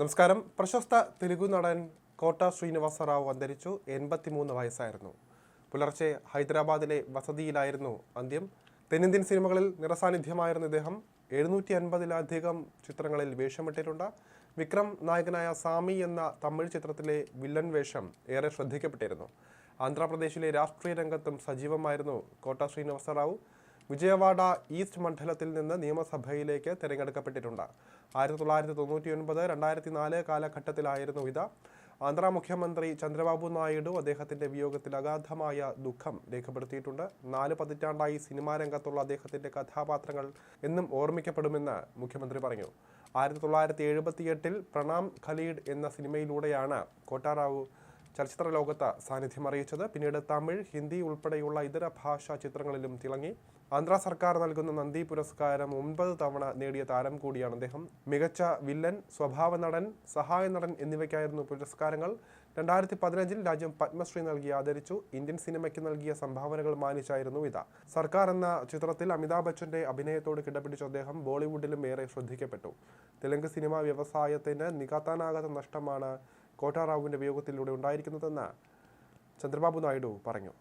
നമസ്കാരം. പ്രശസ്ത തെലുഗു നടൻ കോട്ട ശ്രീനിവാസറാവു അന്തരിച്ചു. എൺപത്തിമൂന്ന് വയസ്സായിരുന്നു. പുലർച്ചെ ഹൈദരാബാദിലെ വസതിയിലായിരുന്നു അന്ത്യം. തെന്നിന്ത്യൻ സിനിമകളിൽ നിറസാന്നിധ്യമായിരുന്ന ഇദ്ദേഹം എഴുന്നൂറ്റി അൻപതിലധികം ചിത്രങ്ങളിൽ വേഷമിട്ടിട്ടുണ്ട്. വിക്രം നായകനായ സാമി എന്ന തമിഴ് ചിത്രത്തിലെ വില്ലൻ വേഷം ഏറെ ശ്രദ്ധിക്കപ്പെട്ടിരുന്നു. ആന്ധ്രാപ്രദേശിലെ രാഷ്ട്രീയ രംഗത്തും സജീവമായിരുന്നു കോട്ട ശ്രീനിവാസ റാവു വിജയവാഡ ഈസ്റ്റ് മണ്ഡലത്തിൽ നിന്ന് നിയമസഭയിലേക്ക് തിരഞ്ഞെടുക്കപ്പെട്ടിട്ടുണ്ട്. ആയിരത്തി തൊള്ളായിരത്തി തൊണ്ണൂറ്റി ഒൻപത് രണ്ടായിരത്തി നാല് കാലഘട്ടത്തിലായിരുന്നു ഇത്. ആന്ധ്ര മുഖ്യമന്ത്രി ചന്ദ്രബാബു നായിഡു അദ്ദേഹത്തിന്റെ വിയോഗത്തിൽ അഗാധമായ ദുഃഖം രേഖപ്പെടുത്തിയിട്ടുണ്ട്. നാല് പതിറ്റാണ്ടായി സിനിമാ രംഗത്തുള്ള അദ്ദേഹത്തിന്റെ കഥാപാത്രങ്ങൾ എന്നും ഓർമ്മിക്കപ്പെടുമെന്ന് മുഖ്യമന്ത്രി പറഞ്ഞു. ആയിരത്തി തൊള്ളായിരത്തി എഴുപത്തിയെട്ടിൽ പ്രണാം ഖലീഡ് എന്ന സിനിമയിലൂടെയാണ് കോട്ടാറാവു ചലച്ചിത്ര ലോകത്ത് സാന്നിധ്യം അറിയിച്ചത്. പിന്നീട് തമിഴ് ഹിന്ദി ഉൾപ്പെടെയുള്ള ഇതര ഭാഷാ ചിത്രങ്ങളിലും തിളങ്ങി. ആന്ധ്ര സർക്കാർ നൽകുന്ന നന്ദി പുരസ്കാരം ഒൻപത് തവണ നേടിയ താരം കൂടിയാണ് അദ്ദേഹം. മികച്ച വില്ലൻ സ്വഭാവ നടൻ സഹായ നടൻ എന്നിവയ്ക്കായിരുന്നു പുരസ്കാരങ്ങൾ. രണ്ടായിരത്തി പതിനഞ്ചിൽ രാജ്യം പത്മശ്രീ നൽകി ആദരിച്ചു. ഇന്ത്യൻ സിനിമയ്ക്ക് നൽകിയ സംഭാവനകൾ മാനിച്ചായിരുന്നു ഇത്. സർക്കാർ എന്ന ചിത്രത്തിൽ അമിതാഭ് ബച്ചന്റെ അഭിനയത്തോട് കിടപിടിച്ച അദ്ദേഹം ബോളിവുഡിലും ഏറെ ശ്രദ്ധിക്കപ്പെട്ടു. തെലുങ്ക് സിനിമാ വ്യവസായത്തിന് നികത്താനാകാത്ത നഷ്ടമാണ് കോട്ടാറാവുവിന്റെ വിയോഗത്തിലൂടെ ഉണ്ടായിരിക്കുന്നതെന്ന് ചന്ദ്രബാബു നായിഡു പറഞ്ഞു